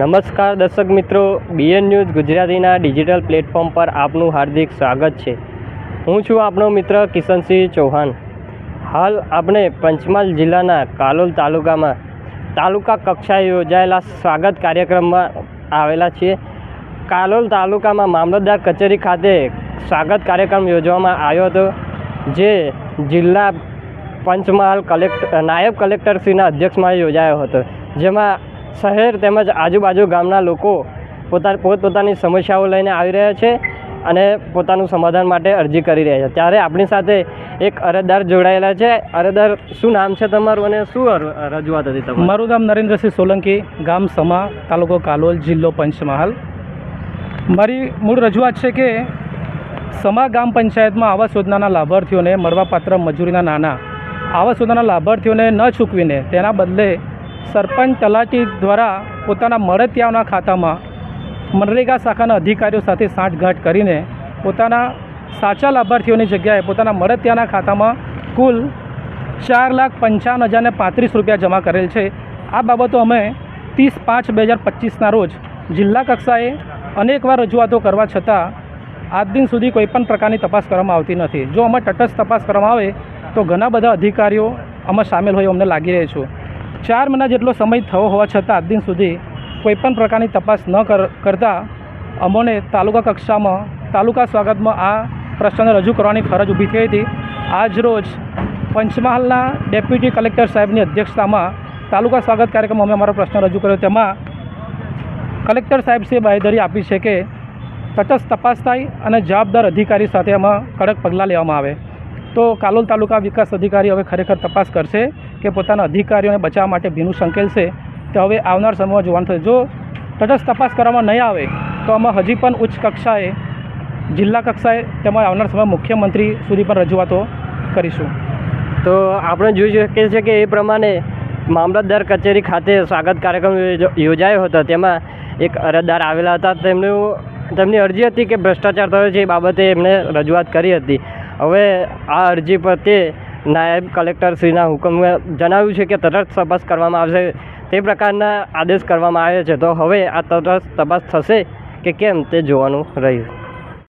નમસ્કાર દર્શક મિત્રો બીએન ન્યૂઝ ગુજરાતીના ડિજિટલ પ્લેટફોર્મ પર આપનું હાર્દિક સ્વાગત છે. હું છું આપણો મિત્ર કિશનસિંહ ચૌહાણ. હાલ આપણે પંચમહાલ જિલ્લાના કાલોલ તાલુકામાં તાલુકા કક્ષાએ યોજાયેલા સ્વાગત કાર્યક્રમમાં આવેલા છીએ. કાલોલ તાલુકામાં મામલતદાર કચેરી ખાતે સ્વાગત કાર્યક્રમ યોજવામાં આવ્યો હતો, જે જિલ્લા પંચમહાલ કલેક્ટર નાયબ કલેક્ટરશ્રીના અધ્યક્ષમાં યોજાયો હતો. જેમાં શહેર તેમજ આજુબાજુ ગામના લોકો પોતા, પોતપોતાની સમસ્યાઓ લઈને આવી રહ્યા છે અને પોતાનું સમાધાન માટે અરજી કરી રહ્યા છે. ત્યારે આપણી સાથે એક અરજદાર જોડાયેલા છે. અરજદાર, શું નામ છે તમારું અને શું રજૂઆત હતી તમારું? મારું નામ નરેન્દ્રસિંહ સોલંકી, ગામ સમા, તાલુકો કાલોલ, જિલ્લો પંચમહાલ. મારી મૂળ રજૂઆત છે કે સમા ગામ પંચાયતમાં આવાસ યોજનાના લાભાર્થીઓને મળવાપાત્ર મજૂરીના નાના આવાસ યોજનાના લાભાર્થીઓને ન ચૂકવીને તેના બદલે સરપંચ તલાટી દ્વારા પોતાના મળતિયાઓના ખાતામાં મનરેગા શાખાના અધિકારીઓ સાથે સાંઠગાંઠ કરીને પોતાના સાચા લાભાર્થીઓની જગ્યાએ પોતાના મળતિયાના ખાતામાં કુલ ચાર લાખ પંચાવન હજારને પાંત્રીસ રૂપિયા જમા કરેલ છે. આ બાબતો અમે ત્રીસ પાંચ બે હજાર પચીસના રોજ જિલ્લા કક્ષાએ અનેકવાર રજૂઆતો કરવા છતાં આજ દિન સુધી કોઈપણ પ્રકારની તપાસ કરવામાં આવતી નથી. જો અમે તટસ્થ તપાસ કરવામાં આવે તો ઘણા બધા અધિકારીઓ આમાં સામેલ હોય અમને લાગી રહ્યું છે. ચાર મહિના જેટલો સમય થયો હોવા છતાં આજ દિન સુધી કોઈપણ પ્રકારની તપાસ ન કર, કરતાં અમોને તાલુકા કક્ષામાં, તાલુકા સ્વાગતમાં આ પ્રશ્નને રજૂ કરવાની ફરજ ઊભી થઈ હતી. આજ રોજ પંચમહાલના ડેપ્યુટી કલેક્ટર સાહેબની અધ્યક્ષતામાં તાલુકા સ્વાગત કાર્યક્રમમાં અમે અમારો પ્રશ્ન રજૂ કર્યો. તેમાં કલેક્ટર સાહેબશ્રીએ બાહેધરી આપી છે કે તટસ્થ તપાસ થાય અને જવાબદાર અધિકારી સાથે આમાં કડક પગલાં લેવામાં આવે. તો કાલોલ તાલુકા વિકાસ અધિકારી હવે ખરેખર તપાસ કરશે. કે પોતાના અધિકારીઓને બચાવવા માટે ભીનું સંકેલશે તો હવે આવનાર સમયમાં જોવાનું થશે. જો તટસ્થ તપાસ કરવામાં નહીં આવે, તો આમાં હજી પણ ઉચ્ચ કક્ષાએ, જિલ્લા કક્ષાએ તેમજ આવનાર સમયમાં મુખ્યમંત્રી સુધી પણ રજૂઆતો કરીશું. તો આપણે જોઈ શકીએ છીએ કે એ પ્રમાણે મામલતદાર કચેરી ખાતે સ્વાગત કાર્યક્રમ યોજ- યોજાયો હતો. તેમાં એક અરજદાર આવેલા હતા. તેમનું, તેમની અરજી હતી કે ભ્રષ્ટાચાર થયો છે એ બાબતે એમણે રજૂઆત કરી હતી. હવે આ અરજી પર તે નાયબ કલેક્ટરશ્રીના હુકમે જણાવ્યું છે કે તટસ્થ તપાસ કરવામાં આવશે. તે પ્રકારના આદેશ કરવામાં આવ્યા છે. તો હવે આ તટસ્થ તપાસ થશે કે કેમ તે જોવાનું રહ્યું.